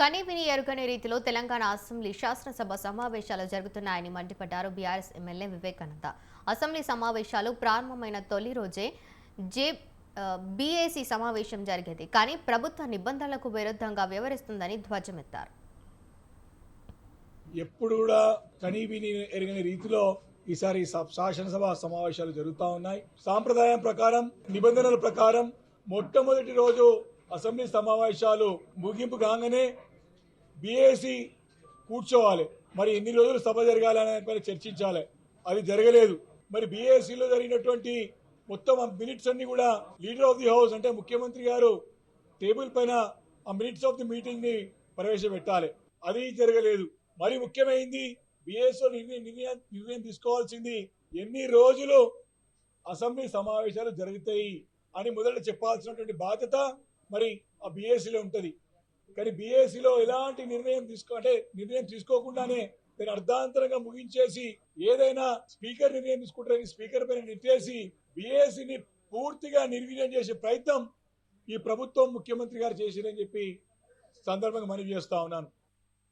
కనీవిని ఎరుగని రీతిలో తెలంగాణ అసెంబ్లీ శాసనసభ సమావేశాలు జరుగుతున్నాయని మండిపడ్డారు బీఆర్ఎస్ ఎమ్మెల్యే వివేకానంద. అసెంబ్లీ సమావేశాలు ప్రారంభమైన తొలి రోజే జే బీఏసీ సమావేశం జరిగేది. కానీ ప్రభుత్వ నిబంధనలకు విరుద్ధంగా వ్యవహరిస్తుందని ధ్వజమెత్తారు. ఎప్పుడు కూడా కనీవిని ఎరగని రీతిలో ఈసారి శాసనసభ సమావేశాలు జరుగుతూ ఉన్నాయి. సాంప్రదాయం ప్రకారం నిబంధనల ప్రకారం మొట్టమొదటి రోజు అసెంబ్లీ సమావేశాలు ముగింపు కాగానే బీఏసీ కూర్చోవాలి. మరి ఎన్ని రోజులు సభ జరగాలి అనే చర్చించాలి. అది జరగలేదు. మరి బీఏసీలో జరిగినటువంటి మొత్తం ఆ మినిట్స్ అన్ని కూడా లీడర్ ఆఫ్ ది హౌస్ అంటే ముఖ్యమంత్రి గారు టేబుల్ పైన ఆ మినిట్స్ ఆఫ్ ది మీటింగ్ని ప్రవేశపెట్టాలి. అది జరగలేదు. మరి ముఖ్యమైంది బిఎస్ఓ నిర్ణయం నిర్ణయం తీసుకోవాల్సింది ఎన్ని రోజులు అసెంబ్లీ సమావేశాలు జరుగుతాయి అని మొదట చెప్పాల్సినటువంటి బాధ్యత మరి ఆ బీఏసీలో ఉంటుంది. కానీ బీఏసీలో ఎలాంటి నిర్ణయం తీసుకో అంటే నిర్ణయం తీసుకోకుండానే దాన్ని అర్ధాంతరంగా ముగించేసి ఏదైనా స్పీకర్ నిర్ణయం తీసుకుంటారని స్పీకర్ పైన నెట్టేసి బీఏసీని పూర్తిగా నిర్వీర్యం చేసే ప్రయత్నం ఈ ప్రభుత్వం ముఖ్యమంత్రి గారు చేసిరని చెప్పి సందర్భంగా మనవి చేస్తా ఉన్నాను.